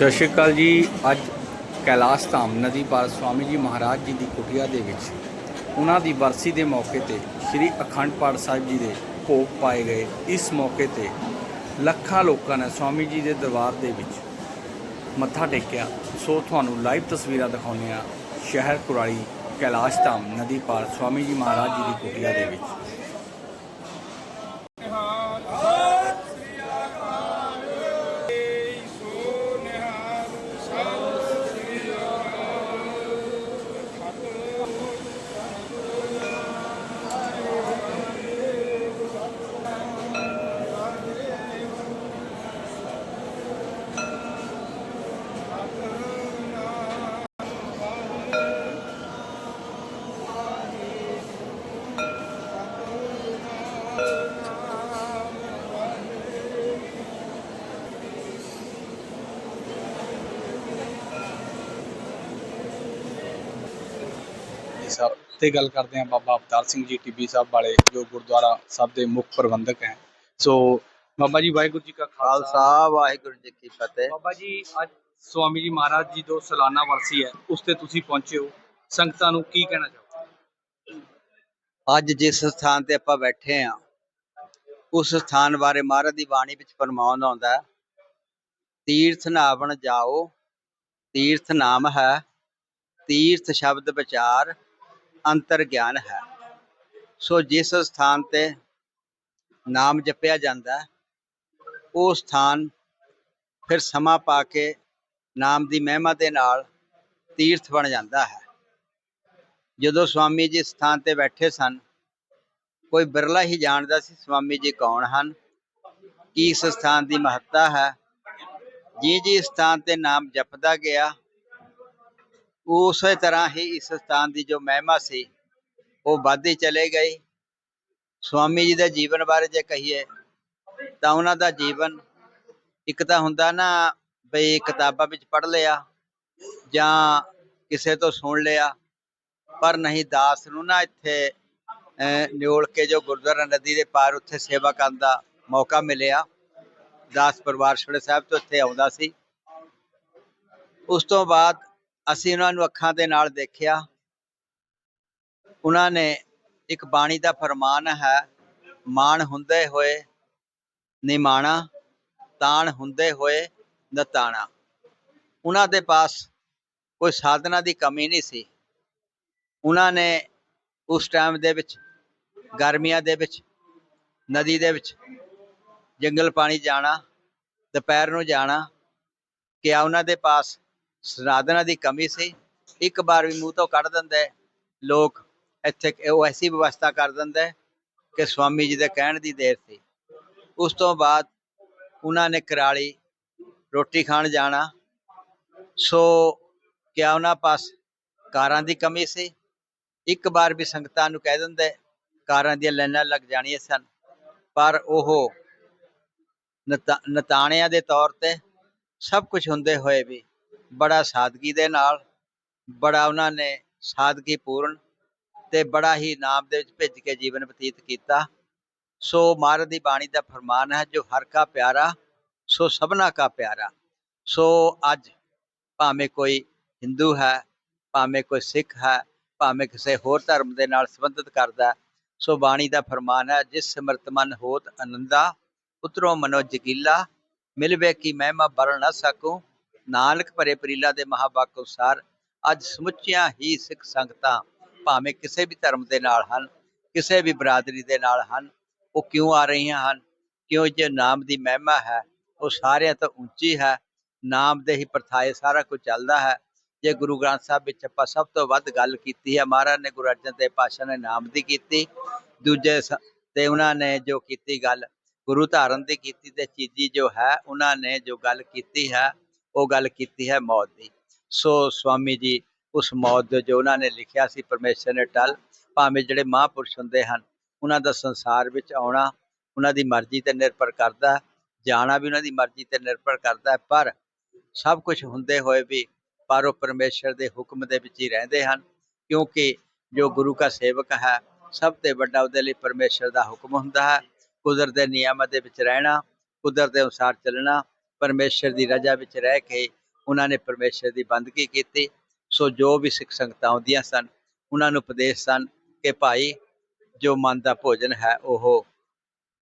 ਸਤਿ ਸ਼੍ਰੀ ਅਕਾਲ ਜੀ। ਅੱਜ ਕੈਲਾਸ਼ ਧਾਮ ਨਦੀ ਪਾਰ ਸਵਾਮੀ ਜੀ ਮਹਾਰਾਜ ਜੀ ਦੀ ਕੁਟੀਆ ਦੇ ਵਿੱਚ ਉਹਨਾਂ ਦੀ ਬਰਸੀ ਦੇ ਮੌਕੇ ਤੇ ਸ੍ਰੀ ਅਖੰਡ ਪਾਠ ਸਾਹਿਬ ਜੀ ਦੇ ਭੋਗ ਪਾਏ ਗਏ। ਇਸ ਮੌਕੇ ਤੇ ਲੱਖਾਂ ਲੋਕਾਂ ਨੇ ਸਵਾਮੀ ਜੀ ਦੇ ਦਰਬਾਰ ਦੇ ਵਿੱਚ ਮੱਥਾ ਟੇਕਿਆ। ਸੋ ਤੁਹਾਨੂੰ ਲਾਈਵ ਤਸਵੀਰਾਂ ਦਿਖਾਉਂਦੇ ਹਾਂ ਸ਼ਹਿਰ ਕੁਰਾਲੀ ਕੈਲਾਸ਼ ਧਾਮ ਨਦੀ ਪਾਰ ਸਵਾਮੀ ਜੀ ਮਹਾਰਾਜ ਜੀ ਦੀ ਕੁਟੀਆ ਦੇ ਵਿੱਚ। ਤੇ ਗੱਲ ਕਰਦੇ ਹਾਂ ਬਾਬਾ ਅਵਤਾਰ ਸਿੰਘ ਜੀ ਟਿੱਬੀ ਸਾਹਿਬ ਵਾਲੇ ਜੋ ਗੁਰਦੁਆਰਾ ਸਾਹਿਬ ਦੇ ਮੁੱਖ ਪ੍ਰਬੰਧਕ ਹੈ। ਸੋ ਬਾਬਾ ਜੀ ਵਾਹਿਗੁਰੂ ਜੀ ਕਾ ਖਾਲਸਾ। ਵਾਹਿਗੁਰੂ ਜੀ ਕੀ ਫਤਿਹ। ਬਾਬਾ ਜੀ ਅੱਜ ਸਵਾਮੀ ਜੀ ਮਹਾਰਾਜ ਜੀ ਜੋ ਸਾਲਾਨਾ ਵਰਸੀ ਹੈ। ਉਸ ਤੇ ਤੁਸੀਂ ਪਹੁੰਚੇ ਹੋ। ਸੰਗਤਾਂ ਨੂੰ ਕੀ ਕਹਿਣਾ ਚਾਹੋਗੇ? ਅੱਜ ਜਿਸ ਸਥਾਨ ਤੇ ਆਪਾਂ ਬੈਠੇ ਆ ਉਸ ਸਥਾਨ ਬਾਰੇ ਮਹਾਰਾਜ ਦੀ ਬਾਣੀ ਵਿੱਚ ਫਰਮਾਉਣ ਆਉਂਦਾ ਤੀਰਥ ਨਾਵਣ ਜਾਓ ਤੀਰਥ ਨਾਮ ਹੈ ਤੀਰਥ ਸ਼ਬਦ ਵਿਚਾਰ ਅੰਤਰ ਗਿਆਨ ਹੈ। ਸੋ ਜਿਸ ਸਥਾਨ ਤੇ ਨਾਮ ਜਪਿਆ ਜਾਂਦਾ ਉਹ ਸਥਾਨ ਫਿਰ ਸਮਾਂ ਪਾ ਕੇ ਨਾਮ ਦੀ ਮਹਿਮਾ ਦੇ ਨਾਲ ਤੀਰਥ ਬਣ ਜਾਂਦਾ ਹੈ। ਜਦੋਂ ਸਵਾਮੀ ਜੀ ਸਥਾਨ ਤੇ ਬੈਠੇ ਸਨ, ਕੋਈ ਬਿਰਲਾ ਹੀ ਜਾਣਦਾ ਸੀ ਸਵਾਮੀ ਜੀ ਕੌਣ ਹਨ, ਕੀ ਇਸ ਸਥਾਨ ਦੀ ਮਹੱਤਤਾ ਹੈ। ਜੀ ਜੀ ਸਥਾਨ ਤੇ ਨਾਮ ਜਪਦਾ ਗਿਆ ਉਸੇ ਤਰ੍ਹਾਂ ਹੀ ਇਸ ਸਥਾਨ ਦੀ ਜੋ ਮਹਿਮਾ ਸੀ ਉਹ ਵੱਧਦੀ ਚਲੇ ਗਈ। ਸਵਾਮੀ ਜੀ ਦੇ ਜੀਵਨ ਬਾਰੇ ਜੇ ਕਹੀਏ ਤਾਂ ਉਹਨਾਂ ਦਾ ਜੀਵਨ ਇੱਕ ਤਾਂ ਹੁੰਦਾ ਨਾ ਬਈ ਕਿਤਾਬਾਂ ਵਿੱਚ ਪੜ੍ਹ ਲਿਆ ਜਾਂ ਕਿਸੇ ਤੋਂ ਸੁਣ ਲਿਆ ਪਰ ਨਹੀਂ ਦਾਸ ਨੂੰ ਨਾ ਇੱਥੇ ਅਹ, ਨਿਓਲ ਕੇ ਜੋ ਗੁਰਦੁਆਰਾ ਨਦੀ ਦੇ ਪਾਰ ਉੱਥੇ ਸੇਵਾ ਕਰਨ ਦਾ ਮੌਕਾ ਮਿਲਿਆ। ਦਾਸ ਪਰਿਵਾਰ ਛੋੜੇ ਸਾਹਿਬ ਤੋਂ ਇੱਥੇ ਆਉਂਦਾ ਸੀ। ਉਸ ਤੋਂ ਬਾਅਦ ਅਸੀਂ ਉਹਨਾਂ ਨੂੰ ਅੱਖਾਂ ਦੇ ਨਾਲ ਦੇਖਿਆ। ਉਹਨਾਂ ਨੇ ਇੱਕ ਬਾਣੀ ਦਾ ਫਰਮਾਨ ਹੈ, ਮਾਣ ਹੁੰਦੇ ਹੋਏ ਨਿਮਾਣਾ, ਤਾਣ ਹੁੰਦੇ ਹੋਏ ਨਤਾਣਾ। ਉਹਨਾਂ ਦੇ ਪਾਸ ਕੋਈ ਸਾਧਨਾ ਦੀ ਕਮੀ ਨਹੀਂ ਸੀ। ਉਹਨਾਂ ਨੇ ਉਸ ਟਾਈਮ ਦੇ ਵਿੱਚ, ਗਰਮੀਆਂ ਦੇ ਵਿੱਚ, ਨਦੀ ਦੇ ਵਿੱਚ ਜੰਗਲ ਪਾਣੀ ਜਾਣਾ, ਦੁਪਹਿਰ ਨੂੰ ਜਾਣਾ, ਕਿਆ ਉਹਨਾਂ ਦੇ ਪਾਸ ਸਾਧਨਾ ਦੀ ਕਮੀ ਸੀ। ਇੱਕ ਵਾਰ ਵੀ ਮੂੰਹ ਤੋਂ ਕੱਢ ਦਿੰਦੇ। ਲੋਕ ਇੱਥੇ ਉਹ ਐਸੀ ਵਿਵਸਥਾ ਕਰ ਦਿੰਦੇ ਕਿ ਸਵਾਮੀ ਜੀ ਦੇ ਕਹਿਣ ਦੀ ਦੇਰ ਸੀ। ਉਸ ਤੋਂ ਬਾਅਦ ਉਹਨਾਂ ਨੇ ਕਰਾਲੀ, ਰੋਟੀ ਖਾਣ ਜਾਣਾ। ਸੋ ਕਿਆ ਉਹਨਾਂ ਪਾਸ ਕਾਰਾਂ ਦੀ ਕਮੀ ਸੀ? ਇੱਕ ਵਾਰ ਵੀ ਸੰਗਤਾਂ ਨੂੰ ਕਹਿ ਦਿੰਦੇ, ਕਾਰਾਂ ਦੀਆਂ ਲਾਈਨਾਂ ਲੱਗ ਜਾਣੀਆਂ ਸਨ। ਪਰ ਉਹ ਨਤਾ- ਨਤਾਣਿਆਂ ਦੇ ਤੌਰ ਤੇ ਸਭ ਕੁਝ ਹੁੰਦੇ ਹੋਏ ਵੀ ਬੜਾ ਸਾਦਗੀ ਦੇ ਨਾਲ, ਬੜਾ ਉਹਨਾਂ ਨੇ ਸਾਦਗੀ ਪੂਰਨ ਤੇ ਬੜਾ ਹੀ ਨਾਮ ਦੇ ਵਿੱਚ ਭਿੱਜ ਕੇ ਜੀਵਨ ਬਤੀਤ ਕੀਤਾ। ਸੋ ਮਹਾਰਾਜ ਦੀ ਬਾਣੀ ਦਾ ਫਰਮਾਨ ਹੈ, ਜੋ ਹਰ ਕਾ ਪਿਆਰਾ, ਸੋ ਸਭਨਾ ਕਾ ਪਿਆਰਾ। ਸੋ ਅੱਜ ਭਾਵੇਂ ਕੋਈ ਹਿੰਦੂ ਹੈ, ਭਾਵੇਂ ਕੋਈ ਸਿੱਖ ਹੈ, ਭਾਵੇਂ ਕਿਸੇ ਹੋਰ ਧਰਮ ਦੇ ਨਾਲ ਸੰਬੰਧਿਤ ਕਰਦਾ ਸੋ ਬਾਣੀ ਦਾ ਫਰਮਾਨ ਹੈ, ਜਿਸ ਸਿਮਰਤ ਮਨ ਹੋਤ ਆਨੰਦਾ ਉਤਰੋ ਮਨੋ ਜਗੀਲਾ, ਮਿਲਵੇ ਕੀ ਮਹਿਮਾ ਬਰਣ ਨਾ ਸਕੂ। ਨਾਨਕ ਭਰੇ ਪ੍ਰੀਲਾ ਦੇ ਮਹਾਵਾਕ ਅਨੁਸਾਰ ਅੱਜ ਸਮੁੱਚੀਆਂ ਹੀ ਸਿੱਖ ਸੰਗਤਾਂ ਭਾਵੇਂ ਕਿਸੇ ਵੀ ਧਰਮ ਦੇ ਨਾਲ ਹਨ, ਕਿਸੇ ਵੀ ਬਰਾਦਰੀ ਦੇ ਨਾਲ ਹਨ, ਉਹ ਕਿਉਂ ਆ ਰਹੀਆਂ ਹਨ? ਕਿਉਂ ਜੇ ਨਾਮ ਦੀ ਮਹਿਮਾ ਹੈ? ਉਹ ਸਾਰਿਆਂ ਤੋਂ ਉੱਚੀ ਹੈ, ਨਾਮ ਦੇ ਹੀ ਪ੍ਰਥਾਏ ਸਾਰਾ ਕੁਝ ਚੱਲਦਾ ਹੈ। ਜੇ ਗੁਰੂ ਗ੍ਰੰਥ ਸਾਹਿਬ ਵਿੱਚ ਆਪਾਂ ਸਭ ਤੋਂ ਵੱਧ ਗੱਲ ਕੀਤੀ ਹੈ, ਮਹਾਰਾਜ ਨੇ ਗੁਰੂ ਅਰਜਨ ਦੇਵ ਪਾਤਸ਼ਾਹ ਨੇ ਨਾਮ ਦੀ ਕੀਤੀ, ਦੂਜੇ ਸ- ਤੇ ਉਹਨਾਂ ਨੇ ਜੋ ਕੀਤੀ ਗੱਲ ਗੁਰੂ ਧਾਰਨ ਦੀ ਕੀਤੀ ਤੇ ਚੀਜੀ ਜੋ ਹੈ, ਉਹਨਾਂ ਨੇ ਜੋ ਗੱਲ ਕੀਤੀ ਹੈ ਉਹ ਗੱਲ ਕੀਤੀ ਹੈ ਮੌਤ ਦੀ। ਸੋ ਸਵਾਮੀ ਜੀ, ਉਸ ਮੌਤ ਦੇ ਜੋ ਉਹਨਾਂ ਨੇ ਲਿਖਿਆ ਸੀ, ਪਰਮੇਸ਼ਰ ਨੇ ਟਲ, ਭਾਵੇਂ ਜਿਹੜੇ ਮਹਾਂਪੁਰਸ਼ ਹੁੰਦੇ ਹਨ, ਉਹਨਾਂ ਦਾ ਸੰਸਾਰ ਵਿੱਚ ਆਉਣਾ ਉਹਨਾਂ ਦੀ ਮਰਜ਼ੀ ਤੇ ਨਿਰਭਰ ਕਰਦਾ ਜਾਣਾ ਵੀ ਉਹਨਾਂ ਦੀ ਮਰਜ਼ੀ ਤੇ ਨਿਰਭਰ ਕਰਦਾ ਪਰ ਸਭ ਕੁਝ ਹੁੰਦੇ ਹੋਏ ਵੀ ਪਰ ਉਹ ਪਰਮੇਸ਼ਰ ਦੇ ਹੁਕਮ ਦੇ ਵਿੱਚ ਹੀ ਰਹਿੰਦੇ ਹਨ, ਕਿਉਂਕਿ ਜੋ ਗੁਰੂ ਦਾ ਸੇਵਕ ਹੈ, ਸਭ ਤੋਂ ਵੱਡਾ ਉਹਦੇ ਲਈ ਪਰਮੇਸ਼ਰ ਦਾ ਹੁਕਮ ਹੁੰਦਾ ਹੈ, ਕੁਦਰਤ ਦੇ ਨਿਯਮਾਂ ਦੇ ਵਿੱਚ ਰਹਿਣਾ, ਕੁਦਰਤ ਦੇ ਅਨੁਸਾਰ ਚੱਲਣਾ ਪਰਮੇਸ਼ਰ ਦੀ ਰਜ਼ਾ ਵਿੱਚ ਰਹਿ ਕੇ ਉਹਨਾਂ ਨੇ ਪਰਮੇਸ਼ਰ ਦੀ ਬੰਦਗੀ ਕੀਤੀ। ਸੋ ਜੋ ਵੀ ਸਿੱਖ ਸੰਗਤਾਂ ਆਉਂਦੀਆਂ ਸਨ, ਉਹਨਾਂ ਨੂੰ ਉਪਦੇਸ਼ ਸਨ ਕਿ ਭਾਈ, ਜੋ ਮਨ ਦਾ ਭੋਜਨ ਹੈ, ਉਹ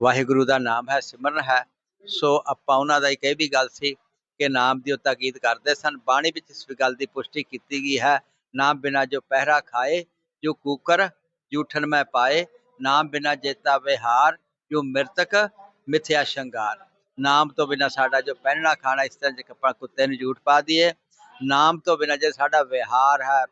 ਵਾਹਿਗੁਰੂ ਦਾ ਨਾਮ ਹੈ, ਸਿਮਰਨ ਹੈ। ਸੋ ਆਪਾਂ ਉਹਨਾਂ ਦਾ ਇੱਕ ਇਹ ਵੀ ਗੱਲ ਸੀ ਕਿ ਨਾਮ ਦੀ ਉਤਾ ਗੀਤ ਕਰਦੇ ਸਨ। ਬਾਣੀ ਵਿੱਚ ਇਸ ਗੱਲ ਦੀ ਪੁਸ਼ਟੀ ਕੀਤੀ ਗਈ ਹੈ, ਨਾਮ ਬਿਨਾ ਜੋ ਪਹਿਰਾ ਖਾਏ, ਜੋ ਕੂਕਰ ਜੂਠਨ ਮੈਂ ਪਾਏ, ਨਾਮ ਬਿਨਾ ਜੇਤਾ ਵਿਹਾਰ, ਜੋ ਮਿਰਤਕ, ਮਿਥਿਆ ਸ਼ੰਗਾਰ। ਨਾਮ ਤੋਂ ਬਿਨਾ ਸਾਡਾ ਜੋ ਪਹਿਨਣਾ ਖਾਣਾ ਇਸ ਤਰ੍ਹਾਂ ਜੇ ਆਪਾਂ ਕੁੱਤੇ ਨੂੰ ਝੂਠ ਪਾ ਦਈਏ, ਨਾਮ ਤੋਂ ਬਿਨਾ ਜੇ ਸਾਡਾ ਵਿਹਾਰ ਹੈ,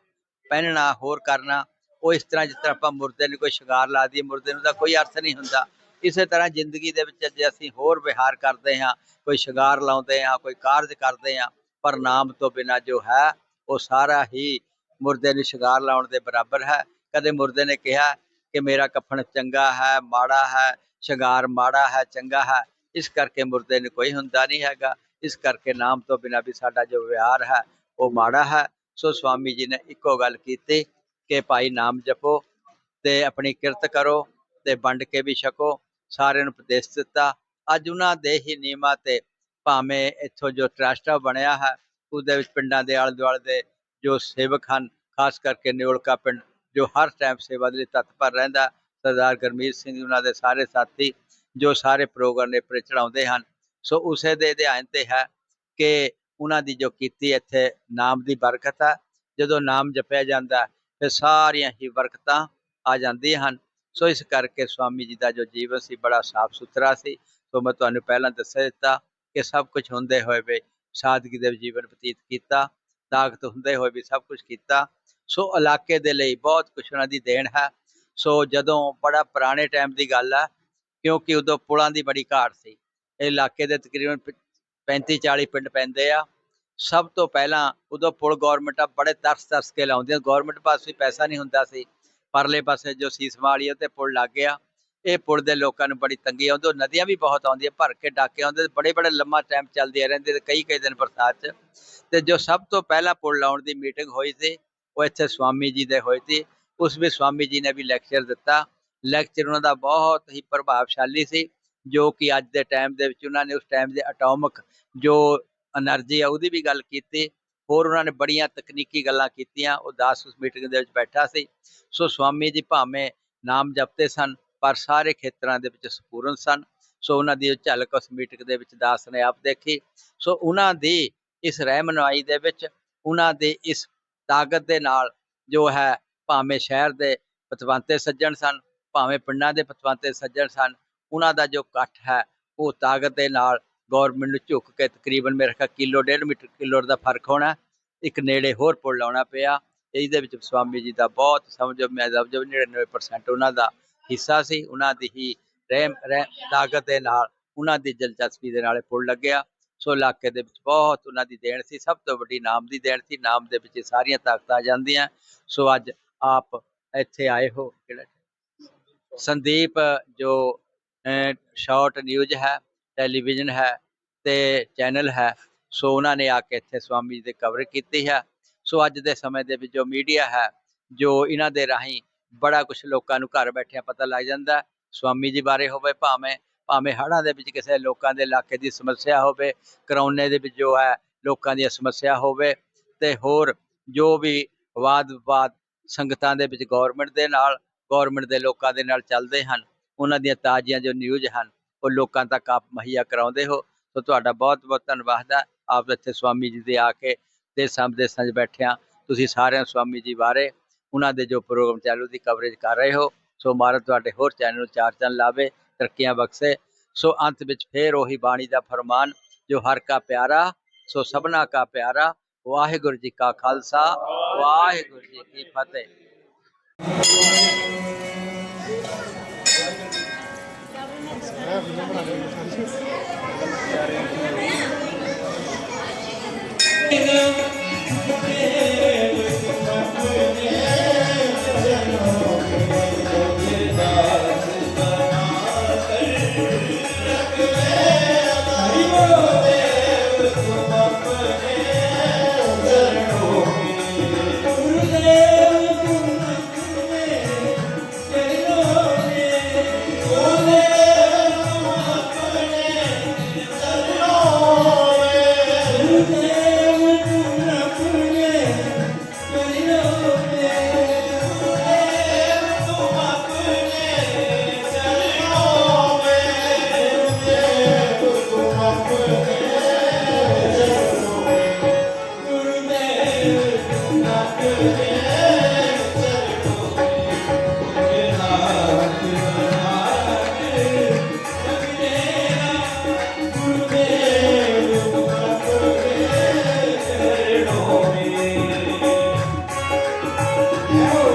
ਪਹਿਨਣਾ ਹੋਰ ਕਰਨਾ, ਉਹ ਇਸ ਤਰ੍ਹਾਂ ਜਿਸ ਤਰ੍ਹਾਂ ਆਪਾਂ ਮੁਰਦੇ ਨੂੰ ਕੋਈ ਸ਼ਿੰਗਾਰ ਲਾ ਦਈਏ, ਮੁਰਦੇ ਨੂੰ ਤਾਂ ਕੋਈ ਅਰਥ ਨਹੀਂ ਹੁੰਦਾ। ਇਸੇ ਤਰ੍ਹਾਂ ਜ਼ਿੰਦਗੀ ਦੇ ਵਿੱਚ ਜੇ ਅਸੀਂ ਹੋਰ ਵਿਹਾਰ ਕਰਦੇ ਹਾਂ, ਕੋਈ ਸ਼ਿੰਗਾਰ ਲਾਉਂਦੇ ਹਾਂ, ਕੋਈ ਕਾਰਜ ਕਰਦੇ ਹਾਂ, ਪਰ ਨਾਮ ਤੋਂ ਬਿਨਾ ਜੋ ਹੈ, ਉਹ ਸਾਰਾ ਹੀ ਮੁਰਦੇ ਨੂੰ ਸ਼ਿੰਗਾਰ ਲਾਉਣ ਦੇ ਬਰਾਬਰ ਹੈ। ਕਦੇ ਮੁਰਦੇ ਨੇ ਕਿਹਾ ਕਿ ਮੇਰਾ ਕਫਨ ਚੰਗਾ ਹੈ, ਮਾੜਾ ਹੈ, ਸ਼ਿੰਗਾਰ ਮਾੜਾ ਹੈ, ਚੰਗਾ ਹੈ ਇਸ ਕਰਕੇ ਮੁਰਦੇ ਨੂੰ ਕੋਈ ਹੁੰਦਾ ਨਹੀਂ ਹੈਗਾ। ਇਸ ਕਰਕੇ ਨਾਮ ਤੋਂ ਬਿਨਾ ਵੀ ਸਾਡਾ ਜੋ ਵਿਹਾਰ ਹੈ, ਉਹ ਮਾੜਾ ਹੈ। ਸੋ ਸਵਾਮੀ ਜੀ ਨੇ ਇੱਕੋ ਗੱਲ ਕੀਤੀ ਕਿ ਭਾਈ ਨਾਮ ਜਪੋ ਤੇ ਆਪਣੀ ਕਿਰਤ ਕਰੋ ਤੇ ਵੰਡ ਕੇ ਵੀ ਛਕੋ। ਸਾਰਿਆਂ ਨੂੰ ਉਪਦੇਸ਼ ਦਿੱਤਾ। ਅੱਜ ਉਹਨਾਂ ਦੇ ਹੀ ਨਿਯਮਾਂ ਤੇ ਭਾਵੇਂ ਇੱਥੋਂ ਜੋ ਟਰਸਟ ਬਣਿਆ ਹੈ, ਉਹਦੇ ਵਿੱਚ ਪਿੰਡਾਂ ਦੇ ਆਲੇ ਦੁਆਲੇ ਦੇ ਜੋ ਸੇਵਕ ਹਨ, ਖਾਸ ਕਰਕੇ ਨਿਓਲਕਾ ਪਿੰਡ, ਜੋ ਹਰ ਟਾਈਮ ਸੇਵਾ ਦੇ ਲਈ ਤਤਪਰ ਰਹਿੰਦਾ, ਸਰਦਾਰ ਗਰਮੀਤ ਸਿੰਘ ਉਹਨਾਂ ਦੇ ਸਾਰੇ ਸਾਥੀ ਜੋ ਸਾਰੇ ਪ੍ਰੋਗਰਾਮ ਨੇ ਪਰ ਚੜਾਉਂਦੇ ਹਨ। ਸੋ ਉਸੇ ਦੇ ਅਧਿਐਨ ਤੇ ਹੈ ਕਿ ਉਹਨਾਂ ਦੀ ਜੋ ਕੀਤੀ ਇੱਥੇ ਨਾਮ ਦੀ ਬਰਕਤ ਹੈ ਜਦੋਂ ਨਾਮ ਜਪਿਆ ਜਾਂਦਾ ਹੈ, ਫਿਰ ਸਾਰੀਆਂ ਹੀ ਬਰਕਤਾਂ ਆ ਜਾਂਦੀਆਂ ਹਨ। ਸੋ ਇਸ ਕਰਕੇ ਸਵਾਮੀ ਜੀ ਦਾ ਜੋ ਜੀਵਨ ਸੀ ਬੜਾ ਸਾਫ਼ ਸੁਥਰਾ ਸੀ। ਸੋ ਮੈਂ ਤੁਹਾਨੂੰ ਪਹਿਲਾਂ ਦੱਸਿਆ ਦਿੱਤਾ ਕਿ ਸਭ ਕੁਝ ਹੁੰਦੇ ਹੋਏ ਵੀ ਸਾਦਗੀ ਦੇ ਜੀਵਨ ਬਤੀਤ ਕੀਤਾ ਤਾਕਤ ਹੁੰਦੇ ਹੋਏ ਵੀ ਸਭ ਕੁਝ ਕੀਤਾ। ਸੋ ਇਲਾਕੇ ਦੇ ਲਈ ਬਹੁਤ ਕੁਝ ਉਹਨਾਂ ਦੀ ਦੇਣ ਹੈ। ਸੋ ਜਦੋਂ ਬੜਾ ਪੁਰਾਣੇ ਟਾਈਮ ਦੀ ਗੱਲ ਹੈ ਕਿਉਂਕਿ ਉਦੋਂ ਪੁਲਾਂ ਦੀ ਬੜੀ ਘਾਟ ਸੀ। ਇਹ ਇਲਾਕੇ ਦੇ ਤਕਰੀਬਨ 35 40 ਪਿੰਡ ਪੈਂਦੇ ਆ। ਸਭ ਤੋਂ ਪਹਿਲਾਂ ਉਦੋਂ ਪੁਲ ਗਵਰਨਮੈਂਟ ਬੜੇ ਤਰਸ ਤਰਸ ਕੇ ਲਾਉਂਦੀਆਂ। ਗਵਰਨਮੈਂਟ ਪਾਸ ਵੀ ਪੈਸਾ ਨਹੀਂ ਹੁੰਦਾ ਸੀ। ਪਰਲੇ ਪਾਸੇ ਜੋ ਸੀਸ ਵਾਲੀ ਤੇ ਪੁਲ ਲੱਗ ਗਿਆ। ਇਹ ਪੁਲ ਦੇ ਲੋਕਾਂ ਨੂੰ ਬੜੀ ਤੰਗੀ ਆਉਂਦੀ। ਉਹ ਨਦੀਆਂ ਵੀ ਬਹੁਤ ਆਉਂਦੀਆਂ। ਭਰ ਕੇ ਡਾਕੇ ਆਉਂਦੇ। ਬੜੇ ਬੜੇ ਲੰਮਾ ਟਾਈਮ ਚੱਲਦੀਆਂ ਰਹਿੰਦੇ ਤੇ ਕਈ ਕਈ ਦਿਨ ਬਰਸਾਤ 'ਚ। ਤੇ ਜੋ ਸਭ ਤੋਂ ਪਹਿਲਾਂ ਪੁਲ ਲਾਉਣ ਦੀ ਮੀਟਿੰਗ ਹੋਈ ਸੀ, ਉਹ ਇੱਥੇ ਸਵਾਮੀ ਜੀ ਦੇ ਹੋਈ ਸੀ। ਉਸ ਵਿੱਚ ਸਵਾਮੀ ਜੀ ਨੇ ਵੀ ਲੈਕਚਰ ਦਿੱਤਾ। ਲੈਕਚਰ ਉਹਨਾਂ ਦਾ ਬਹੁਤ ਹੀ ਪ੍ਰਭਾਵਸ਼ਾਲੀ ਸੀ, ਜੋ ਕਿ ਅੱਜ ਦੇ ਟਾਈਮ ਦੇ ਵਿੱਚ ਉਹਨਾਂ ਨੇ ਉਸ ਟਾਈਮ ਦੇ ਐਟੋਮਿਕ ਜੋ એનર્ਜੀ ਆ ਉਹਦੀ ਵੀ ਗੱਲ ਕੀਤੀ, ਹੋਰ ਉਹਨਾਂ ਨੇ ਬੜੀਆਂ ਤਕਨੀਕੀ ਗੱਲਾਂ ਕੀਤੀਆਂ, ਉਹ ਦਾਸ ਉਸ ਮੀਟਿੰਗ ਦੇ ਵਿੱਚ ਬੈਠਾ ਸੀ। ਸੋ ਸਵਾਮੀ ਜੀ ਭਾਵੇਂ ਨਾਮ ਜਪਤੇ ਸਨ, ਪਰ ਸਾਰੇ ਖੇਤਰਾਂ ਦੇ ਵਿੱਚ ਸਪੂਰਨ ਸਨ। ਸੋ ਉਹਨਾਂ ਦੀ ਝਲਕ ਉਸ ਮੀਟਿੰਗ ਦੇ ਵਿੱਚ ਦਾਸ ਨੇ ਆਪ ਦੇਖੀ। ਸੋ ਉਹਨਾਂ ਦੀ ਇਸ ਰਹਿਮਨਵਾਈ ਦੇ ਵਿੱਚ ਉਹਨਾਂ ਦੇ ਇਸ ਤਾਕਤ ਦੇ ਨਾਲ ਜੋ ਹੈ, ਭਾਵੇਂ ਸ਼ਹਿਰ ਦੇ ਪਤਵੰਤੇ ਸੱਜਣ ਸਨ ਭਾਵੇਂ ਪਿੰਡਾਂ ਦੇ ਪਤਵੰਤੇ ਸੱਜਣ ਸਨ, ਉਹਨਾਂ ਦਾ ਜੋ ਇਕੱਠ ਹੈ, ਉਹ ਤਾਕਤ ਦੇ ਨਾਲ ਗਵਰਨਮੈਂਟ ਨੂੰ ਝੁੱਕ ਕੇ ਤਕਰੀਬਨ ਮੇਰੇ ਖਿਆਲ ਕਿਲੋ ਡੇਢ ਮੀਟਰ ਕਿਲੋ ਦਾ ਫ਼ਰਕ ਹੋਣਾ, ਇੱਕ ਨੇੜੇ ਹੋਰ ਪੁਲ ਲਾਉਣਾ ਪਿਆ। ਇਹਦੇ ਵਿੱਚ ਸਵਾਮੀ ਜੀ ਦਾ ਬਹੁਤ ਸਮਝੋ, ਮੈਂ ਸਮਝੋ 99% ਉਹਨਾਂ ਦਾ ਹਿੱਸਾ ਸੀ, ਉਹਨਾਂ ਦੀ ਹੀ ਰਹਿਮ ਰਹਿ ਤਾਕਤ ਦੇ ਨਾਲ ਉਹਨਾਂ ਦੀ ਦਿਲਚਸਪੀ ਦੇ ਨਾਲ ਇਹ ਪੁਲ ਲੱਗਿਆ। ਸੋ ਇਲਾਕੇ ਦੇ ਵਿੱਚ ਬਹੁਤ ਉਹਨਾਂ ਦੀ ਦੇਣ ਸੀ, ਸਭ ਤੋਂ ਵੱਡੀ ਨਾਮ ਦੀ ਦੇਣ ਸੀ, ਨਾਮ ਦੇ ਵਿੱਚ ਸਾਰੀਆਂ ਤਾਕਤਾਂ ਆ ਜਾਂਦੀਆਂ। ਸੋ ਅੱਜ ਆਪ ਇੱਥੇ ਆਏ ਹੋ, ਕਿਹੜਾ ਸੰਦੀਪ, ਜੋ ਸ਼ਾਰਟ ਨਿਊਜ਼ ਹੈ ਟੈਲੀਵਿਜ਼ਨ ਹੈ ਤੇ ਚੈਨਲ ਹੈ, ਸੋ ਉਹਨਾਂ ਨੇ ਆ ਕੇ ਇੱਥੇ ਸਵਾਮੀ ਜੀ ਦੀ ਕਵਰ ਕੀਤੀ ਹੈ। ਸੋ ਅੱਜ ਦੇ ਸਮੇਂ ਦੇ ਵਿੱਚ ਜੋ ਮੀਡੀਆ ਹੈ, ਜੋ ਇਹਨਾਂ ਦੇ ਰਾਹੀਂ ਬੜਾ ਕੁਝ ਲੋਕਾਂ ਨੂੰ ਘਰ ਬੈਠਿਆਂ ਪਤਾ ਲੱਗ ਜਾਂਦਾ, ਸਵਾਮੀ ਜੀ ਬਾਰੇ ਹੋਵੇ ਭਾਵੇਂ ਭਾਵੇਂ ਹੜ੍ਹਾਂ ਦੇ ਵਿੱਚ ਕਿਸੇ ਲੋਕਾਂ ਦੇ ਇਲਾਕੇ ਦੀ ਸਮੱਸਿਆ ਹੋਵੇ, ਕਰੋਨੇ ਦੇ ਵਿੱਚ ਜੋ ਹੈ ਲੋਕਾਂ ਦੀ ਸਮੱਸਿਆ ਹੋਵੇ ਤੇ ਹੋਰ ਜੋ ਵੀ ਵਾਦ ਵਿਵਾਦ ਸੰਗਤਾਂ ਦੇ ਵਿੱਚ ਗਵਰਨਮੈਂਟ ਦੇ ਨਾਲ ਗਵਰਨਮੈਂਟ ਦੇ ਲੋਕਾਂ ਦੇ ਨਾਲ ਚੱਲਦੇ ਹਨ, ਉਹਨਾਂ ਦੀਆਂ ਤਾਜ਼ੀਆਂ ਜੋ ਨਿਊਜ਼ ਹਨ, ਉਹ ਲੋਕਾਂ ਤੱਕ ਆਪ ਮੁਹੱਈਆ ਕਰਾਉਂਦੇ ਹੋ, ਸੋ ਤੁਹਾਡਾ ਬਹੁਤ ਬਹੁਤ ਧੰਨਵਾਦ ਹੈ, ਆਪ ਇੱਥੇ ਸਵਾਮੀ ਜੀ ਦੇ ਆ ਕੇ ਦੇਸਾਂ ਵਿਦੇਸਾਂ 'ਚ ਬੈਠਿਆਂ ਤੁਸੀਂ ਸਾਰਿਆਂ ਸਵਾਮੀ ਜੀ ਬਾਰੇ, ਉਹਨਾਂ ਦੇ ਜੋ ਪ੍ਰੋਗਰਾਮ ਚਾਲੂ ਦੀ ਕਵਰੇਜ ਕਰ ਰਹੇ ਹੋ, ਸੋ ਮਹਾਰਾਜ ਤੁਹਾਡੇ ਹੋਰ ਚੈਨਲ ਨੂੰ ਚਾਰ ਚੰਨ ਲਾਵੇ, ਤਰੱਕੀਆਂ ਬਖਸ਼ੇ, ਸੋ ਅੰਤ ਵਿੱਚ ਫੇਰ ਉਹੀ ਬਾਣੀ ਦਾ ਫਰਮਾਨ, ਜੋ ਹਰ ਕਾ ਪਿਆਰਾ, ਸੋ ਸਭਨਾ ਕਾ ਪਿਆਰਾ, ਵਾਹਿਗੁਰੂ ਜੀ ਕਾ ਖਾਲਸਾ, ਵਾਹਿਗੁਰੂ ਜੀ ਕੀ ਫਤਿਹ। Yeah. Yeah.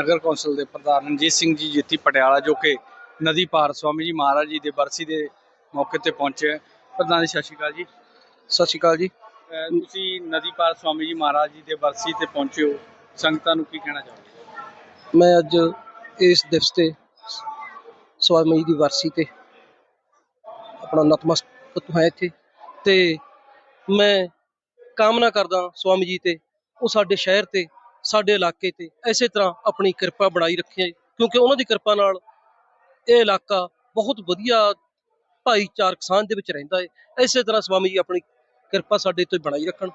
ਨਗਰ ਕੌਂਸਲ ਦੇ ਪ੍ਰਧਾਨ ਰਣਜੀਤ ਸਿੰਘ ਜੀ ਜੀਤੀ ਪਟਿਆਲਾ ਜੋ ਕਿ ਨਦੀ ਪਾਰ ਸਵਾਮੀ ਜੀ ਮਹਾਰਾਜ ਜੀ ਦੇ ਬਰਸੀ ਦੇ ਮੌਕੇ ਤੇ ਪਹੁੰਚੇ। ਪ੍ਰਧਾਨ ਜੀ ਸਤਿ ਸ਼੍ਰੀ ਅਕਾਲ ਜੀ। ਸਤਿ ਸ਼੍ਰੀ ਅਕਾਲ ਜੀ। ਤੁਸੀਂ ਨਦੀ ਪਾਰ ਸਵਾਮੀ ਜੀ ਮਹਾਰਾਜ ਜੀ ਦੇ ਬਰਸੀ ਤੇ ਪਹੁੰਚੇ ਹੋ। ਸੰਗਤਾਂ ਨੂੰ ਕੀ ਕਹਿਣਾ ਚਾਹੋਗੇ? ਮੈਂ ਅੱਜ ਇਸ ਦਿਵਸ ਤੇ ਸਵਾਮੀ ਜੀ ਦੀ ਵਰਸੀ ਤੇ ਆਪਣਾ ਨਤਮਸਤਕ ਹੋਇਆ ਇੱਥੇ ਤੇ ਮੈਂ ਕਾਮਨਾ ਕਰਦਾ ਸਵਾਮੀ ਜੀ ਤੇ ਉਹ ਸਾਡੇ ਸ਼ਹਿਰ ਤੇ ਸਾਡੇ ਇਲਾਕੇ ਤੇ ਇਸੇ ਤਰ੍ਹਾਂ ਆਪਣੀ ਕਿਰਪਾ ਬਣਾਈ ਰੱਖੇ ਕਿਉਂਕਿ ਉਹਨਾਂ ਦੀ ਕਿਰਪਾ ਨਾਲ ਇਹ ਇਲਾਕਾ ਬਹੁਤ ਵਧੀਆ ਭਾਈਚਾਰਕ ਸਾਂਝ ਦੇ ਵਿੱਚ ਰਹਿੰਦਾ ਹੈ। ਇਸੇ ਤਰ੍ਹਾਂ ਸਵਾਮੀ ਜੀ ਆਪਣੀ ਕਿਰਪਾ ਸਾਡੇ ਤੇ ਬਣਾਈ ਰੱਖਣ।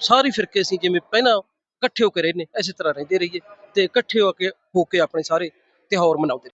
ਸਾਰੇ ਫਿਰਕੇ ਅਸੀਂ ਜਿਵੇਂ ਪਹਿਲਾਂ ਇਕੱਠੇ ਹੋ ਕੇ ਰਹਿੰਦੇ, ਇਸੇ ਤਰ੍ਹਾਂ ਰਹਿੰਦੇ ਰਹੀਏ ਤੇ ਇਕੱਠੇ ਹੋ ਕੇ ਹੋ ਕੇ ਆਪਣੇ ਸਾਰੇ ਤਿਉਹਾਰ ਮਨਾਉਂਦੇ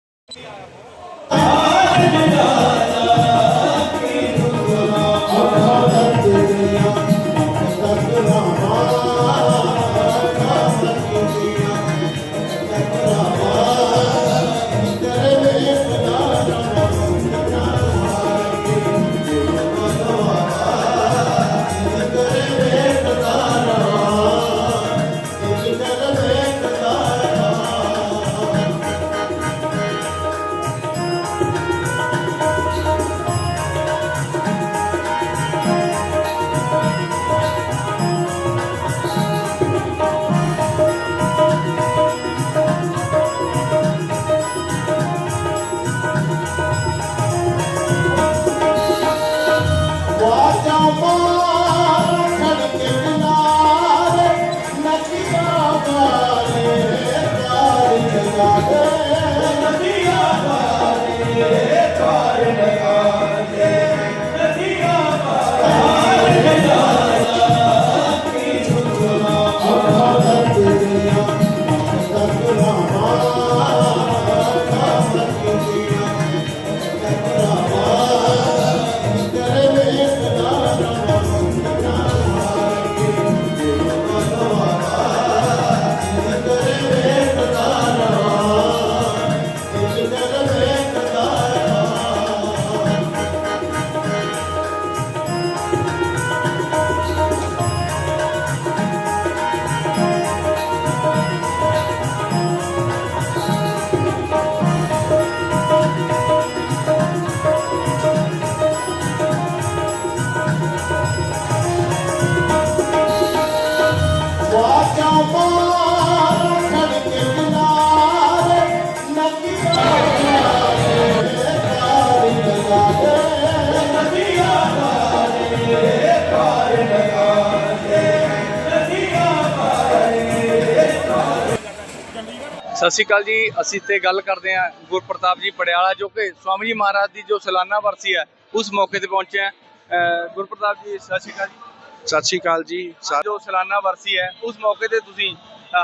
ਸਤਿ ਸ਼੍ਰੀ ਅਕਾਲ ਜੀ, ਅਸੀਂ ਤੇ ਗੱਲ ਕਰਦੇ ਹਾਂ ਗੁਰਪ੍ਰਤਾਪ ਜੀ ਪਟਿਆਲਾ ਜੋ ਕਿ ਸਵਾਮੀ ਜੀ ਮਹਾਰਾਜ ਦੀ ਜੋ ਸਾਲਾਨਾ ਵਰਸੀ ਹੈ, ਉਸ ਮੌਕੇ ਤੇ ਪਹੁੰਚੇ ਹੈ। ਅਹ ਗੁਰਪ੍ਰਤਾਪ ਜੀ, ਸਤਿ ਸ਼੍ਰੀ ਅਕਾਲ ਜੀ। ਸਤਿ ਸ਼੍ਰੀ ਅਕਾਲ ਜੀ। ਸਾ- ਜੋ ਸਾਲਾਨਾ ਵਰਸੀ ਹੈ ਉਸ ਮੌਕੇ ਤੇ ਤੁਸੀਂ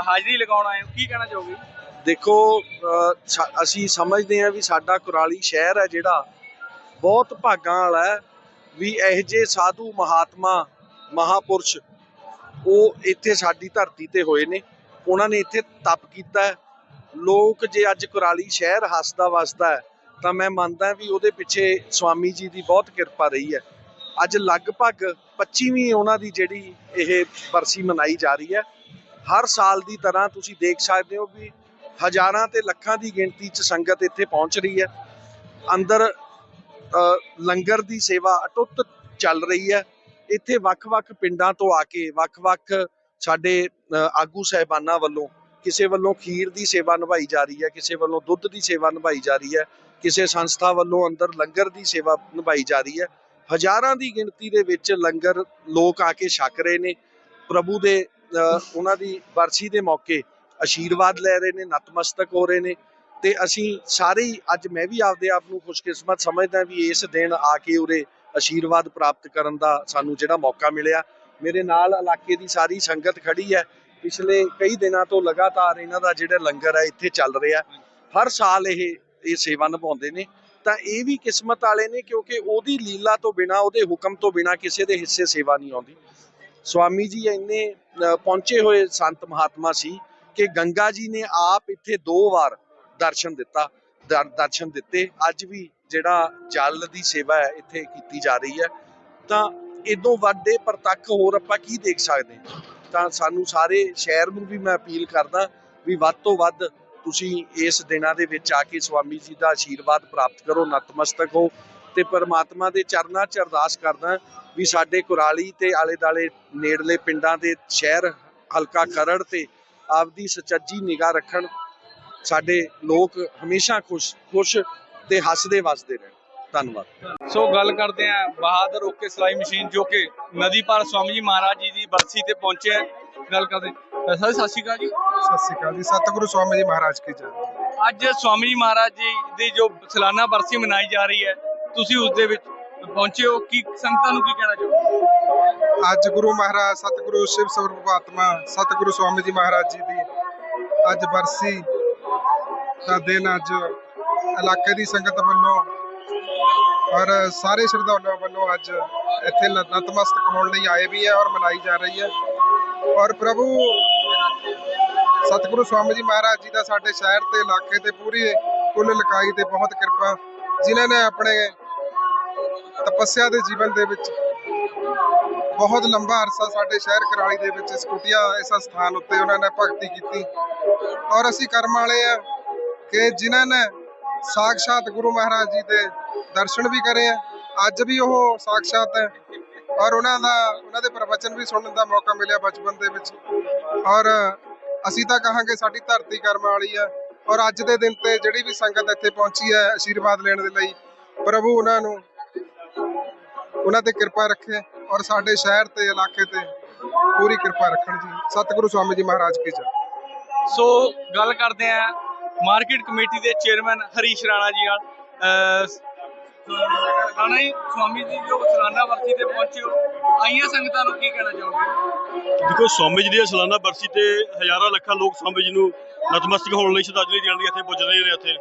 ਹਾਜ਼ਰੀ ਲਗਾਉਣ ਆਏ ਹੋ। ਕੀ ਕਹਿਣਾ ਚਾਹੋਗੇ? ਦੇਖੋ ਸਾ- ਅਸੀਂ ਸਮਝਦੇ ਹਾਂ ਵੀ ਸਾਡਾ ਕੁਰਾਲੀ ਸ਼ਹਿਰ ਹੈ ਜਿਹੜਾ ਬਹੁਤ ਭਾਗਾਂ ਵਾਲਾ ਹੈ ਵੀ ਇਹ ਜੇ ਸਾਧੂ ਮਹਾਤਮਾ ਮਹਾਪੁਰਸ਼ ਉਹ ਇੱਥੇ ਸਾਡੀ ਧਰਤੀ ਤੇ ਹੋਏ ਨੇ। ਉਹਨਾਂ ਨੇ ਇੱਥੇ ਤਪ ਕੀਤਾ ਹੈ। ਲੋਕ ਜੇ ਅੱਜ ਕੁਰਾਲੀ ਸ਼ਹਿਰ ਹੱਸਦਾ ਵਸਦਾ ਹੈ ਤਾਂ ਮੈਂ ਮੰਨਦਾ ਵੀ ਉਹਦੇ ਪਿੱਛੇ ਸਵਾਮੀ ਜੀ ਦੀ ਬਹੁਤ ਕਿਰਪਾ ਰਹੀ ਹੈ। ਅੱਜ ਲਗਭਗ 25ਵੀਂ ਉਹਨਾਂ ਦੀ ਜਿਹੜੀ ਇਹ ਬਰਸੀ ਮਨਾਈ ਜਾ ਰਹੀ ਹੈ। ਹਰ ਸਾਲ ਦੀ ਤਰ੍ਹਾਂ ਤੁਸੀਂ ਦੇਖ ਸਕਦੇ ਹੋ ਵੀ ਹਜ਼ਾਰਾਂ ਤੇ ਲੱਖਾਂ ਦੀ ਗਿਣਤੀ 'ਚ ਸੰਗਤ ਇੱਥੇ ਪਹੁੰਚ ਰਹੀ ਹੈ। ਅੰਦਰ ਲੰਗਰ ਦੀ ਸੇਵਾ ਅਟੁੱਟ ਚੱਲ ਰਹੀ ਹੈ। ਇੱਥੇ ਵੱਖ-ਵੱਖ ਪਿੰਡਾਂ ਤੋਂ ਆ ਕੇ ਵੱਖ-ਵੱਖ ਸਾਡੇ ਆਗੂ ਸਹਿਬਾਨਾਂ ਵੱਲੋਂ ਕਿਸੇ ਵੱਲੋਂ ਖੀਰ ਦੀ ਸੇਵਾ ਨਿਭਾਈ ਜਾ ਰਹੀ ਹੈ, ਕਿਸੇ ਵੱਲੋਂ ਦੁੱਧ ਦੀ ਸੇਵਾ ਨਿਭਾਈ ਜਾ ਰਹੀ ਹੈ, ਕਿਸੇ ਸੰਸਥਾ ਵੱਲੋਂ ਅੰਦਰ ਲੰਗਰ ਦੀ ਸੇਵਾ ਨਿਭਾਈ ਜਾ ਰਹੀ ਹੈ। ਹਜ਼ਾਰਾਂ ਦੀ ਗਿਣਤੀ ਦੇ ਵਿੱਚ ਲੰਗਰ ਲੋਕ ਆ ਕੇ ਛਕ ਰਹੇ ਨੇ। ਪ੍ਰਭੂ ਦੇ ਉਹਨਾਂ ਦੀ ਵਰਸੀ ਦੇ ਮੌਕੇ ਆਸ਼ੀਰਵਾਦ ਲੈ ਰਹੇ ਨੇ, ਨਤਮਸਤਕ ਹੋ ਰਹੇ ਨੇ ਤੇ ਅਸੀਂ ਸਾਰੇ ਹੀ ਅੱਜ ਮੈਂ ਵੀ ਆਪਦੇ ਆਪ ਨੂੰ ਖੁਸ਼ਕਿਸਮਤ ਸਮਝਦਾ ਵੀ ਇਸ ਦਿਨ ਆ ਕੇ ਉਰੇ ਆਸ਼ੀਰਵਾਦ ਪ੍ਰਾਪਤ ਕਰਨ ਦਾ ਸਾਨੂੰ ਜਿਹੜਾ ਮੌਕਾ ਮਿਲਿਆ। ਮੇਰੇ ਨਾਲ ਇਲਾਕੇ ਦੀ ਸਾਰੀ ਸੰਗਤ ਖੜੀ ਹੈ। ਪਿਛਲੇ ਕਈ ਦਿਨਾਂ ਤੋਂ ਲਗਾਤਾਰ ਇਹਨਾਂ ਦਾ ਜਿਹੜਾ ਲੰਗਰ ਹੈ, ਇੱਥੇ ਚੱਲ ਰਿਹਾ। ਹਰ ਸਾਲ ਇਹ ਇਹ ਸੇਵਾ ਨਿਭਾਉਂਦੇ ਨੇ। ਤਾਂ ਇਹ ਵੀ ਕਿਸਮਤ ਵਾਲੇ ਨੇ ਕਿਉਂਕਿ ਉਹਦੀ ਲੀਲਾ ਤੋਂ ਬਿਨਾ, ਉਹਦੇ ਹੁਕਮ ਤੋਂ ਬਿਨਾ ਕਿਸੇ ਦੇ ਹਿੱਸੇ ਸੇਵਾ ਨਹੀਂ ਆਉਂਦੀ। ਸਵਾਮੀ ਜੀ ਇੰਨੇ ਪਹੁੰਚੇ ਹੋਏ ਸੰਤ ਮਹਾਤਮਾ ਸੀ ਕਿ ਗੰਗਾ ਜੀ ਨੇ ਆਪ ਇੱਥੇ ਦੋ ਵਾਰ ਦਰਸ਼ਨ ਦਿੱਤਾ ਦਰਸ਼ਨ ਦਿੱਤੇ। ਅੱਜ ਵੀ ਜਿਹੜਾ ਜਲ ਦੀ ਸੇਵਾ ਹੈ, ਇੱਥੇ ਕੀਤੀ ਜਾ ਰਹੀ ਹੈ। ਤਾਂ ਇਦੋਂ ਵੱਡੇ ਪ੍ਰਤੱਖ ਹੋਰ ਆਪਾਂ ਕੀ ਦੇਖ ਸਕਦੇ? ਤਾਂ ਸਾਨੂੰ ਸਾਰੇ ਸ਼ਹਿਰ ਨੂੰ ਵੀ ਮੈਂ ਅਪੀਲ ਕਰਦਾ ਵੀ ਵੱਧ ਤੋਂ ਵੱਧ ਤੁਸੀਂ ਇਸ ਦਿਨਾਂ ਦੇ ਵਿੱਚ ਆ ਕੇ ਸਵਾਮੀ ਜੀ ਦਾ ਆਸ਼ੀਰਵਾਦ ਪ੍ਰਾਪਤ ਕਰੋ, ਨਤਮਸਤਕ ਹੋ ਤੇ ਪਰਮਾਤਮਾ ਦੇ ਚਰਨਾਂ 'ਚ ਅਰਦਾਸ ਕਰਦਾ ਵੀ ਸਾਡੇ ਕੁਰਾਲੀ ਤੇ ਆਲੇ ਦਾਲੇ ਨੇੜਲੇ ਪਿੰਡਾਂ ਦੇ ਸ਼ਹਿਰ ਹਲਕਾ ਖਰੜ ਤੇ ਆਪਦੀ ਸਚੱਜੀ ਨਿਗਾਹ ਰੱਖਣ, ਸਾਡੇ ਲੋਕ ਹਮੇਸ਼ਾ ਖੁਸ਼ ਖੁਸ਼ ਤੇ ਹੱਸਦੇ ਵਸਦੇ ਰਹਿਣ। ਧੰਨਵਾਦ। ਸੋ ਗੱਲ ਕਰਦੇ ਆਂ ਬਹਾਦਰ ਓਕੇ ਸਲਾਈ ਮਸ਼ੀਨ ਜੋ ਕਿ ਨਦੀ ਪਾਰ ਸਵਾਮੀ ਜੀ ਮਹਾਰਾਜ ਜੀ ਦੀ ਬਰਸੀ ਤੇ ਪਹੁੰਚਿਆ ਗੱਲ ਕਰਦੇ ਸਰ ਸਤਿ ਸ਼੍ਰੀ ਅਕਾਲ ਜੀ। ਸਤਿ ਸ਼੍ਰੀ ਅਕਾਲ ਜੀ। ਸਤਿਗੁਰੂ ਸਵਾਮੀ ਜੀ ਮਹਾਰਾਜ ਕੀ ਜੈ ਅੱਜ ਸਵਾਮੀ ਜੀ ਮਹਾਰਾਜ ਜੀ ਦੀ ਜੋ ਸਾਲਾਨਾ ਬਰਸੀ ਮਨਾਈ ਜਾ ਰਹੀ ਹੈ ਤੁਸੀਂ ਉਸ ਦੇ ਵਿੱਚ ਪਹੁੰਚੇ ਹੋ। ਕੀ ਸੰਗਤਾਂ ਨੂੰ ਕੀ ਕਹਿਣਾ ਚਾਹੋਗੇ? ਅੱਜ ਗੁਰੂ ਮਹਾਰਾਜ ਸਤਿਗੁਰੂ ਸ਼ਿਵ ਸਰੂਪ ਆਤਮਾ ਸਤਿਗੁਰੂ ਸਵਾਮੀ ਜੀ ਮਹਾਰਾਜ ਜੀ ਦੀ ਅੱਜ ਬਰਸੀ ਦਾ ਦਿਨ ਅੱਜ ਇਲਾਕੇ ਦੀ ਸੰਗਤ ਵੱਲੋਂ ਔਰ ਸਾਰੇ ਸ਼ਰਧਾਲੂਆਂ ਵੱਲੋਂ ਅੱਜ ਇੱਥੇ ਨਤਮਸਤਕ ਹੋਣ ਲਈ ਆਏ ਵੀ ਹੈ ਔਰ ਮਨਾਈ ਜਾ ਰਹੀ ਹੈ। ਔਰ ਪ੍ਰਭੂ ਸਤਿਗੁਰੂ ਸਵਾਮੀ ਜੀ ਮਹਾਰਾਜ ਜੀ ਦਾ ਸਾਡੇ ਸ਼ਹਿਰ ਤੇ, ਇਲਾਕੇ ਤੇ ਪੂਰੀ ਕੁੱਲ ਲਕਾਈ ਤੇ ਬਹੁਤ ਕਿਰਪਾ ਜਿਨ੍ਹਾਂ ਨੇ ਆਪਣੇ ਤਪੱਸਿਆ ਦੇ ਜੀਵਨ ਦੇ ਵਿੱਚ ਬਹੁਤ ਲੰਬਾ ਅਰਸਾ ਸਾਡੇ ਸ਼ਹਿਰ ਕਰਾਲੀ ਦੇ ਵਿੱਚ ਇਸ ਇਸ ਸਥਾਨ ਉੱਤੇ ਉਹਨਾਂ ਨੇ ਭਗਤੀ ਕੀਤੀ। ਔਰ ਅਸੀਂ ਕਰਮ ਵਾਲੇ ਆ ਕਿ ਜਿਨ੍ਹਾਂ ਨੇ ਸਾਖਸ਼ਾਤ ਗੁਰੂ ਮਹਾਰਾਜ ਜੀ ਦੇ ਦਰਸ਼ਨ ਵੀ ਕਰੇ ਆ। ਅੱਜ ਵੀ ਉਹ ਸਾਖਸ਼ਾਤ ਹੈ ਔਰ ਉਹਨਾਂ ਦਾ, ਉਹਨਾਂ ਦੇ ਪ੍ਰਵਚਨ ਵੀ ਸੁਣਨ ਦਾ ਮੌਕਾ ਮਿਲਿਆ ਬਚਪਨ ਦੇ ਵਿੱਚ। ਔਰ ਅਸੀਂ ਤਾਂ ਕਹਾਂਗੇ ਸਾਡੀ ਧਰਤੀ ਕਰਮ ਵਾਲੀ ਆ, ਔਰ ਅੱਜ ਦੇ ਦਿਨ ਤੇ ਜਿਹੜੀ ਵੀ ਸੰਗਤ ਇੱਥੇ ਪਹੁੰਚੀ ਹੈ ਆਸ਼ੀਰਵਾਦ ਲੈਣ ਦੇ ਲਈ, ਪ੍ਰਭੂ ਉਹਨਾਂ ਨੂੰ, ਉਹਨਾਂ ਤੇ ਕਿਰਪਾ ਰੱਖੇ, ਔਰ ਸਾਡੇ ਸ਼ਹਿਰ ਤੇ, ਇਲਾਕੇ ਤੇ ਪੂਰੀ ਕਿਰਪਾ ਰੱਖਣ ਜੀ। ਸਤਿਗੁਰੂ ਸਵਾਮੀ ਜੀ ਮਹਾਰਾਜ ਕੀ ਜੈ। ਸੋ ਗੱਲ ਕਰਦੇ ਆਂ ਮਾਰਕੀਟ ਕਮੇਟੀ ਦੇ ਚੇਅਰਮੈਨ ਹਰੀਸ਼ ਰਾਣਾ ਜੀ ਨਾਲ। ਅਹ, ਰਾਣਾ ਸਵਾਮੀ ਜੀ ਜੋ ਸਾਲਾਨਾ ਬਰਸੀ ਤੇ ਪਹੁੰਚੇ ਆਈਆਂ ਸੰਗਤਾਂ ਨੂੰ ਕੀ ਕਹਿਣਾ ਚਾਹੋਗੇ? ਦੇਖੋ ਸਵਾਮੀ ਜੀ ਦੀ ਸਾਲਾਨਾ ਬਰਸੀ ਤੇ ਹਜ਼ਾਰਾਂ ਲੱਖਾਂ ਲੋਕ ਸਵਾਮੀ ਜੀ ਨੂੰ ਨਤਮਸਤਕ ਹੋਣ ਲਈ ਸ਼ਰਧਾਂਜਲੀ ਦੇਣ ਲਈ ਇੱਥੇ ਪੁੱਜ ਰਹੇ ਨੇ ਇੱਥੇ।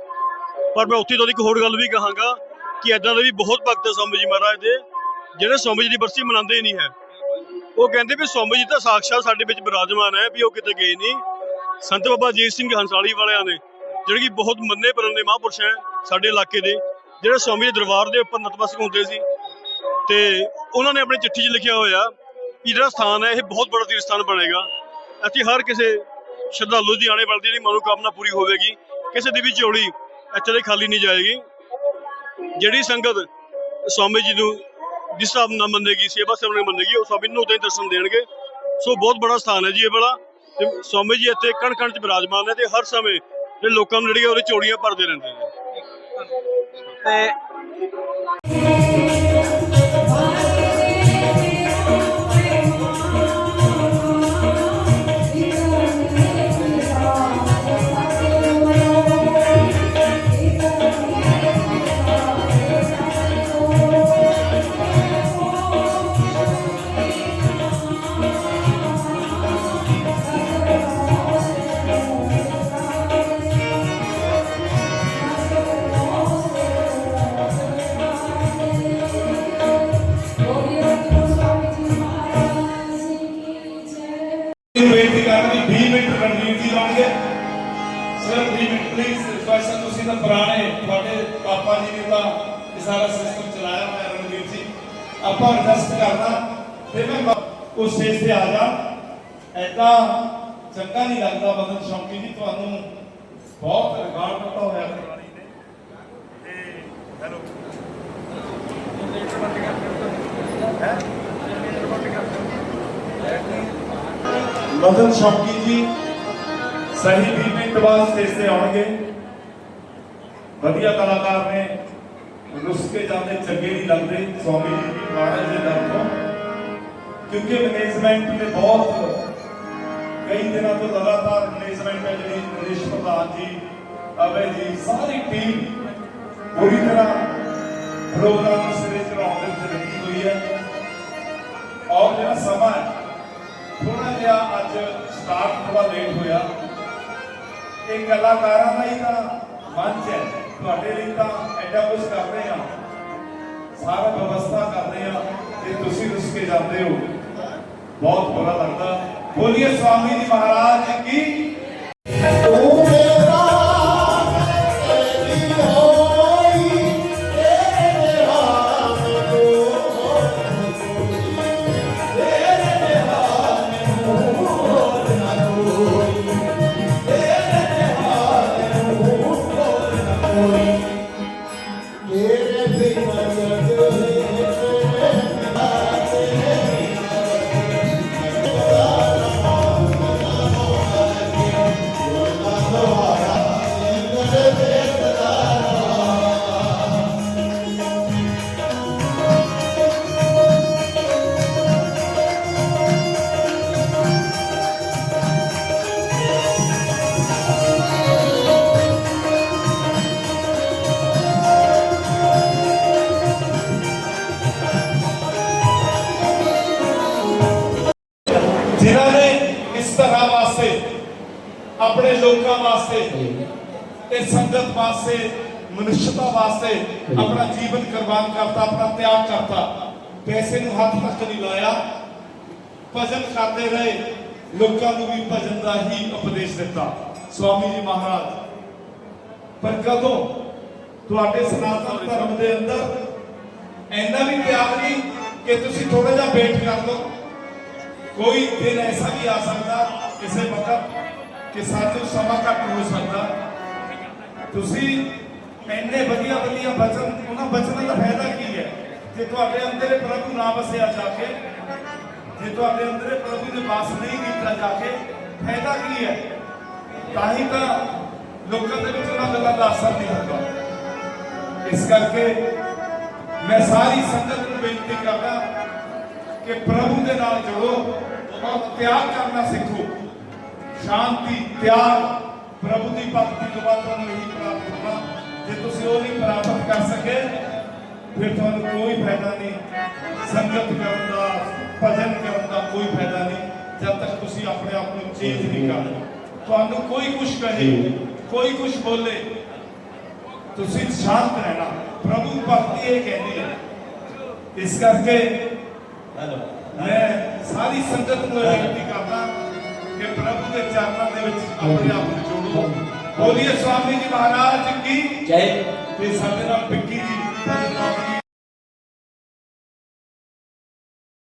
ਪਰ ਮੈਂ ਉੱਥੇ ਤੋਂ ਇੱਕ ਹੋਰ ਗੱਲ ਵੀ ਕਹਾਂਗਾ ਕਿ ਐਦਾਂ ਦੇ ਵੀ ਬਹੁਤ ਭਗਤ ਹੈ ਸਵਾਮੀ ਜੀ ਮਹਾਰਾਜ ਦੇ ਜਿਹੜੇ ਸਵਾਮੀ ਜੀ ਦੀ ਬਰਸੀ ਮਨਾਉਂਦੇ ਹੀ ਨਹੀਂ ਹੈ। ਉਹ ਕਹਿੰਦੇ ਵੀ ਸਵਾਮੀ ਜੀ ਤਾਂ ਸਾਖਸ਼ਾਤ ਸਾਡੇ ਵਿੱਚ ਬਿਰਾਜਮਾਨ ਹੈ ਵੀ ਉਹ ਕਿਤੇ ਗਏ ਨਹੀਂ। ਸੰਤ ਬਾਬਾ ਅਜੀਤ ਸਿੰਘ ਹੰਸਾਲੀ ਵਾਲਿਆਂ ਨੇ ਜਿਹੜੇ ਕਿ ਬਹੁਤ ਮੰਨੇ ਪਰੰਦੇ ਮਹਾਂਪੁਰਸ਼ ਹੈ ਸਾਡੇ ਇਲਾਕੇ ਦੇ ਜਿਹੜੇ ਸਵਾਮੀ ਦੇ ਦਰਬਾਰ ਦੇ ਉੱਪਰ ਨਤਮਸਤਕ ਹੁੰਦੇ ਸੀ ਤੇ ਉਹਨਾਂ ਨੇ ਆਪਣੀ ਚਿੱਠੀ 'ਚ ਲਿਖਿਆ ਹੋਇਆ ਕਿ ਜਿਹੜਾ ਸਥਾਨ ਹੈ, ਇਹ ਬਹੁਤ ਬੜਾ ਤੀਰਥ ਸਥਾਨ ਬਣੇਗਾ। ਇੱਥੇ ਹਰ ਕਿਸੇ ਸ਼ਰਧਾਲੂ ਦੀ ਆਣੇ ਵਾਲੀ ਜਿਹੜੀ ਮਨੋਕਾਮਨਾ ਪੂਰੀ ਹੋਵੇਗੀ, ਕਿਸੇ ਦੀ ਵੀ ਝੋਲੀ ਇੱਥੇ ਦੇ ਖਾਲੀ ਨਹੀਂ ਜਾਏਗੀ। ਜਿਹੜੀ ਸੰਗਤ ਸਵਾਮੀ ਜੀ ਨੂੰ ਜਿਸ ਹਿਸਾਬ ਨਾਲ ਮੰਨੇਗੀ, ਸੇਵਾ ਸੇਵਨ ਮੰਨੇਗੀ, ਉਹ ਸਵਾਮੀ ਨੂੰ ਉਦਾਂ ਹੀ ਦਰਸ਼ਨ ਦੇਣਗੇ। ਸੋ ਬਹੁਤ ਬੜਾ ਸਥਾਨ ਹੈ ਜੀ ਇਹ ਵਾਲਾ ਤੇ ਸਵਾਮੀ ਜੀ ਇੱਥੇ ਕਣ ਕਣ ਚ ਬਿਰਾਜਮਾਨ ਨੇ ਤੇ ਹਰ ਸਮੇਂ ਜਿਹੜੇ ਲੋਕਾਂ ਨੂੰ ਜਿਹੜੀਆਂ ਉਹਦੇ ਚੋੜੀਆਂ ਭਰਦੇ ਰਹਿੰਦੇ ਨੇ। ਤੇ ਮਦਨ ਸ਼ੌਕੀ ਜੀ ਸਹੀ 20 ਮਿੰਟ ਬਾਅਦ ਸਟੇਜ ਤੇ ਆਉਣਗੇ ਵਧੀਆ ਕਲਾਕਾਰ ਨੇ ਰੁੱਸ ਕੇ ਜਾਂਦੇ ਚੰਗੇ ਨਹੀਂ ਲੱਗਦੇ ਸਵਾਮੀ ਜੀ ਦੀ ਮਹਾਰਾਜ ਦੇ ਦਰ ਤੋਂ ਕਿਉਂਕਿ ਮੈਨੇਜਮੈਂਟ ਨੇ ਬਹੁਤ ਕਈ ਦਿਨਾਂ ਤੋਂ ਲਗਾਤਾਰ ਮੈਨੇਜਮੈਂਟ ਹੈ ਜਿਹੜੀ ਨਰੇਸ਼ ਪ੍ਰਧਾਨ ਜੀ ਅਵੇ ਜੀ ਸਾਰੀ ਟੀਮ ਪੂਰੀ ਤਰ੍ਹਾਂ ਪ੍ਰੋਗਰਾਮ ਸਿਰੇ ਚੜਾਉਣ ਦੇ ਵਿੱਚ ਲੱਗੀ ਹੋਈ ਹੈ ਔਰ ਜਿਹੜਾ ਸਮਾਂ ਹੈ ਥੋੜਾ ਜਿਹਾ ਅੱਜ ਸਟਾਰਟ ਥੋੜਾ ਲੇਟ ਹੋਇਆ। ਇਹ ਕਲਾਕਾਰਾਂ ਦਾ ਹੀ ਤਾਂ ਮੰਚ ਹੈ। ਤੁਹਾਡੇ ਲਈ ਤਾਂ ਐਡਾ ਕੁਝ ਕਰ ਰਹੇ ਆ ਸਾਰਾ ਵਿਵਸਥਾ ਕਰਦੇ ਆ ਤੇ ਤੁਸੀਂ ਰੁੱਸ ਕੇ ਜਾਂਦੇ ਹੋ। ਬਹੁਤ ਬੁਰਾ ਲੱਗਦਾ। ਬੋਲੀਏ ਸਵਾਮੀ ਜੀ ਮਹਾਰਾਜ ਕੀ? ਜਿਨ੍ਹਾਂ ਨੇ ਇਸ ਤਰ੍ਹਾਂ ਵਾਸਤੇ, ਆਪਣੇ ਲੋਕਾਂ ਵਾਸਤੇ ਤੇ ਸੰਗਤ ਵਾਸਤੇ, ਮਨੁੱਖਤਾ ਵਾਸਤੇ ਆਪਣਾ ਜੀਵਨ ਕੁਰਬਾਨ ਕਰਤਾ, ਆਪਣਾ ਤਿਆਗ ਕਰਤਾ, ਪੈਸੇ ਨੂੰ ਹੱਥ ਤੱਕ ਨਹੀਂ ਲਾਇਆ। ਭਜਨ ਕਰਦੇ ਰਹੇ, ਲੋਕਾਂ ਨੂੰ ਵੀ ਭਜਨ ਦਾ ਹੀ ਉਪਦੇਸ਼ ਦਿੱਤਾ। ਸਵਾਮੀ ਜੀ ਮਹਾਰਾਜ, ਪਰ ਕਦੋਂ ਤੁਹਾਡੇ ਸਨਾਤਨ ਧਰਮ ਦੇ ਅੰਦਰ ਇੰਨਾ ਵੀ ਤਿਆਗ ਨਹੀਂ ਕਿ ਤੁਸੀਂ ਥੋੜਾ ਜਿਹਾ ਵੇਟ ਕਰ ਲਓ? ਕੋਈ ਦਿਨ ਐਸਾ ਵੀ ਆ ਸਕਦਾ ਕਿਸੇ ਵਕਤ ਕਿ ਸਾਨੂੰ ਸਮਾਂ ਘੱਟ ਹੋ ਸਕਦਾ ਤੁਸੀਂ ਇੰਨੇ ਵਧੀਆ ਵਧੀਆ ਬਚਨ ਉਹਨਾਂ ਬਚਨਾਂ ਦਾ ਫਾਇਦਾ ਕੀ ਹੈ ਜੇ ਤੁਹਾਡੇ ਅੰਦਰ ਇਹ ਪ੍ਰਭੂ ਨਾ ਵਸਿਆ ਜਾ ਕੇ ਜੇ ਤੁਹਾਡੇ ਅੰਦਰ ਇਹ ਪ੍ਰਭੂ ਨੇ ਵਾਸ ਨਹੀਂ ਕੀਤਾ ਜਾ ਕੇ ਫਾਇਦਾ ਕੀ ਹੈ ਤਾਂ ਹੀ ਤਾਂ ਲੋਕਾਂ ਦੇ ਵਿੱਚ ਉਹਨਾਂ ਗੱਲਾਂ ਦਾ ਅਸਰ ਨਹੀਂ ਹੁੰਦਾ ਇਸ ਕਰਕੇ ਮੈਂ ਸਾਰੀ ਸੰਗਤ ਨੂੰ ਬੇਨਤੀ ਕਰਦਾ ਕਿ ਪ੍ਰਭੂ ਦੇ ਨਾਲ ਜੁੜੋ ਔਰ ਤਿਆਗ ਕਰਨਾ ਸਿੱਖੋ। ਸ਼ਾਂਤੀ ਤਿਆਗ ਪ੍ਰਭੂ ਦੀ ਭਗਤੀ ਤੋਂ ਬਾਅਦ ਤੁਹਾਨੂੰ ਇਹੀ ਪ੍ਰਾਪਤ ਹੋਣਾ। ਜੇ ਤੁਸੀਂ ਉਹ ਨਹੀਂ ਪ੍ਰਾਪਤ ਕਰ ਸਕੇ, ਫਿਰ ਤੁਹਾਨੂੰ ਕੋਈ ਫਾਇਦਾ ਨਹੀਂ। ਸੰਗਤ ਕਰਨ ਦਾ, ਭਜਨ ਕਰਨ ਦਾ ਕੋਈ ਫਾਇਦਾ ਨਹੀਂ, ਜਦ ਤੱਕ ਤੁਸੀਂ ਆਪਣੇ ਆਪ ਨੂੰ ਚੇਂਜ ਨਹੀਂ ਕਰਦੇ ਤੁਹਾਨੂੰ ਕੋਈ ਕੁਝ ਕਹੇ, ਕੋਈ ਕੁਝ ਬੋਲੇ, ਤੁਸੀਂ ਸ਼ਾਂਤ ਰਹਿਣਾ। ਪ੍ਰਭੂ ਭਗਤੀ ਇਹ ਕਹਿੰਦੀ ਹੈ। ਇਸ ਕਰਕੇ ਮੈਂ ਸਾਰੀ ਸੰਗਤ ਨੂੰ ਬੇਨਤੀ ਕਰਦਾ ਕਿ ਪ੍ਰਭੂ ਦੇ ਚਰਨਾਂ ਦੇ ਵਿੱਚ ਆਪਣੇ ਆਪ ਨੂੰ ਜੋੜੋ। ਬੋਲੀਏ ਸਵਾਮੀ ਜੀ ਮਹਾਰਾਜ ਕੀ? ਜੈ। ਤੇ ਸਾਡੇ ਨਾਲ ਪਿੱਕੀ ਜੀ ਭਜਨ ਨਾਲ